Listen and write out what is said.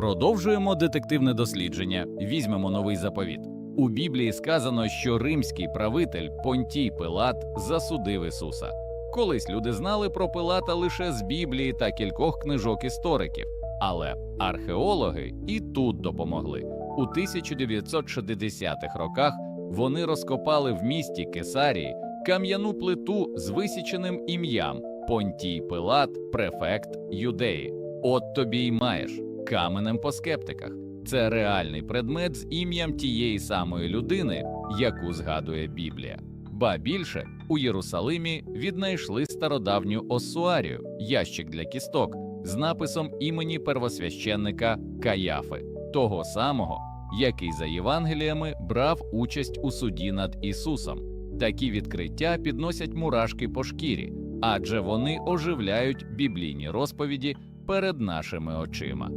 Продовжуємо детективне дослідження. Візьмемо новий заповіт. У Біблії сказано, що римський правитель Понтій Пилат засудив Ісуса. Колись люди знали про Пилата лише з Біблії та кількох книжок істориків, але археологи і тут допомогли. У 1960-х роках вони розкопали в місті Кесарії кам'яну плиту з висіченим ім'ям Понтій Пилат, префект Юдеї. От тобі й маєш каменем по скептиках. Це реальний предмет з ім'ям тієї самої людини, яку згадує Біблія. Ба більше у Єрусалимі віднайшли стародавню осуарію, ящик для кісток, з написом імені первосвященника Каяфи, того самого, який за Євангеліями брав участь у суді над Ісусом. Такі відкриття підносять мурашки по шкірі, адже вони оживляють біблійні розповіді перед нашими очима.